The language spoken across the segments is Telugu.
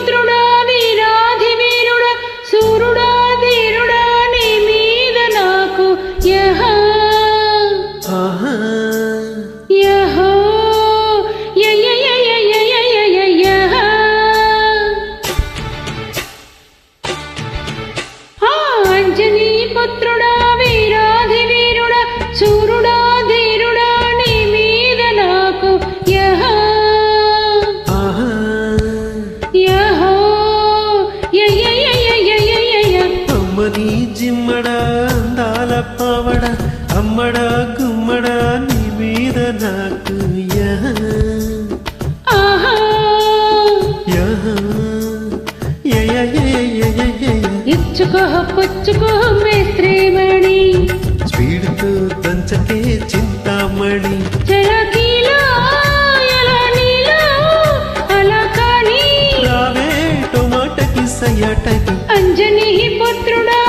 nuestro అమ్మడా గుమ్మడా నీ మీద నాకు ఇచ్చుకో పుచ్చుకో మేస్త్రీమణి స్పీడ్తో దంచకే చింతామణి. అంజని పుత్రుడా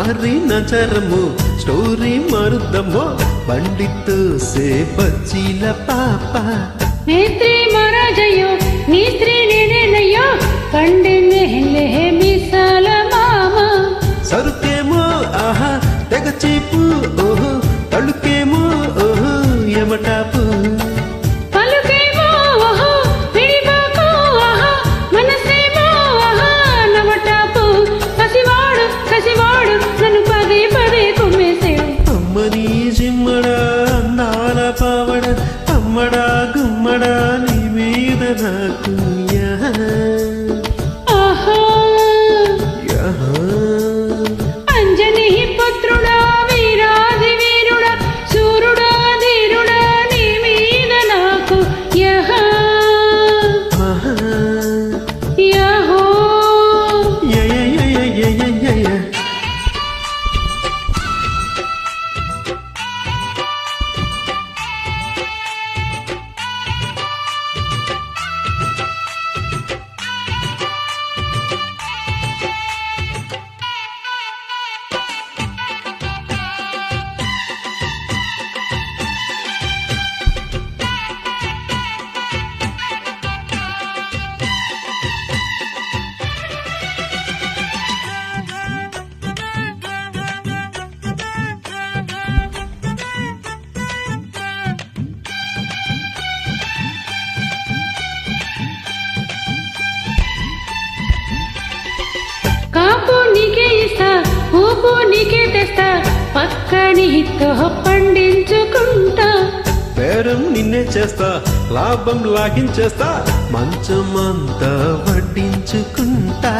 మారిన చర్ము స్టోరీ మరుద్దమ్మో పండితు సే బచ్చిల పాప. నేత్రి మరాజయో అమ్మడా గుమ్మడా నీ మీద నాకు ఇంటికే తెస్తా పక్కని హితో పండించుకుంటా. పేరం నిన్నే చేస్తా లాభం లాగించేస్తా మంచమంతా వడ్డించుకుంటా.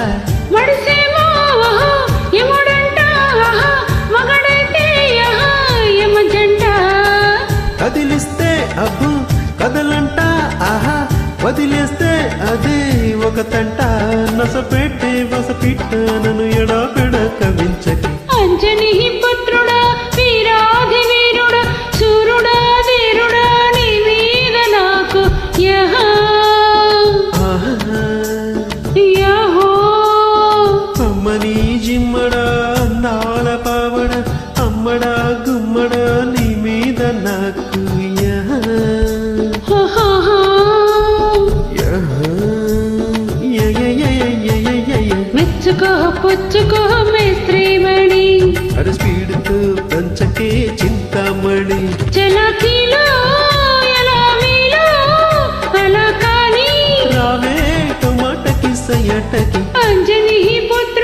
పుచ్చుకో మేస్త్రీమణి అరే స్పీడ్తో పంచకే చింతామణి. చలాకీలో ఎలా మీలో అలా కానీ రావే టొమాటకి సయటకి అంజని పుత్ర